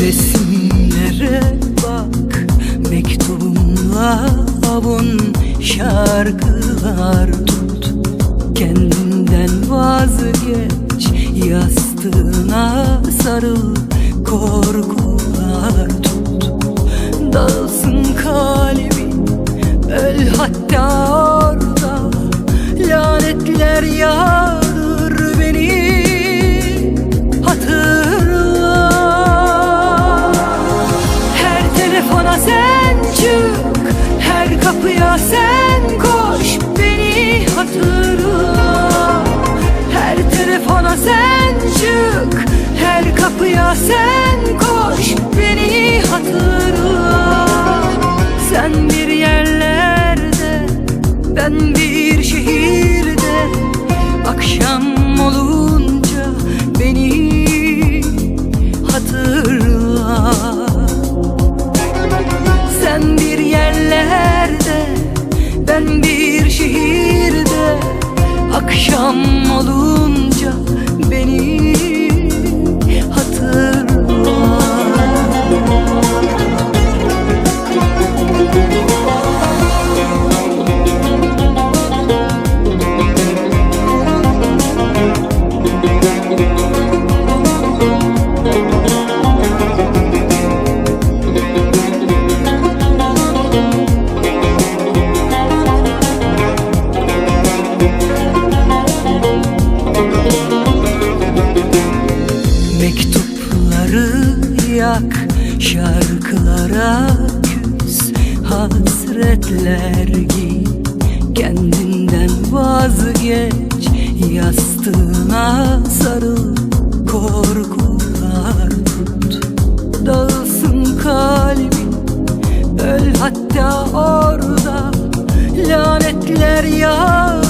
Resimlere bak. Mektubumla avun Şarkılar tut. Kendinden vazgeç Yastığına sarıl. Mektupları yak Şarkılara küs Hasretler giy. Kendinden vazgeç Yastığına sarıl Korkular tut. Dağılsın kalbin Öl hatta orada Lanetler yağ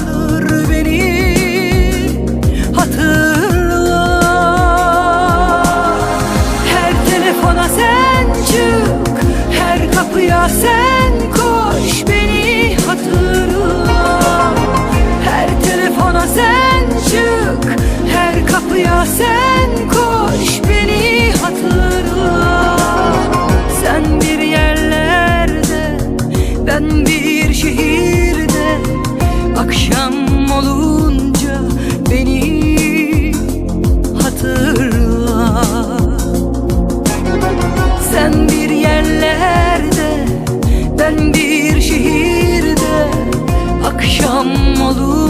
luz.